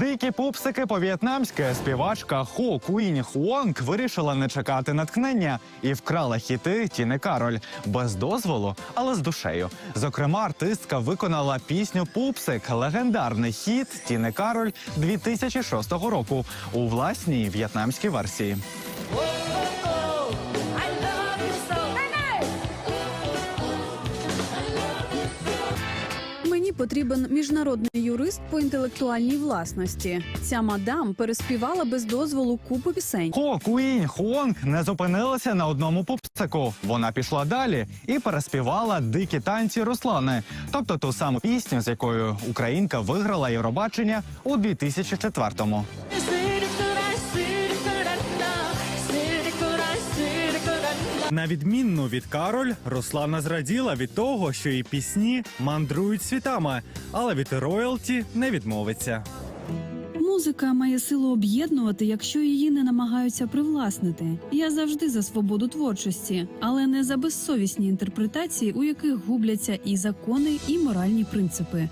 Дикі пупсики по-в'єтнамськи співачка Хо Куінь Хуонг вирішила не чекати натхнення і вкрала хіти Тіни Кароль без дозволу, але з душею. Зокрема, артистка виконала пісню Пупсик, легендарний хіт Тіни Кароль 2006 року у власній в'єтнамській версії. Потрібен міжнародний юрист по інтелектуальній власності. Ця мадам переспівала без дозволу купу пісень. Хо Куін Хуонг не зупинилася на одному пупсику. Вона пішла далі і переспівала дикі танці Руслани, тобто ту саму пісню, з якою українка виграла Євробачення у 2004-му. На відмінну від Кароль, Руслана зраділа від того, що її пісні мандрують світами, але від роялті не відмовиться. Музика має силу об'єднувати, якщо її не намагаються привласнити. Я завжди за свободу творчості, але не за безсовісні інтерпретації, у яких губляться і закони, і моральні принципи.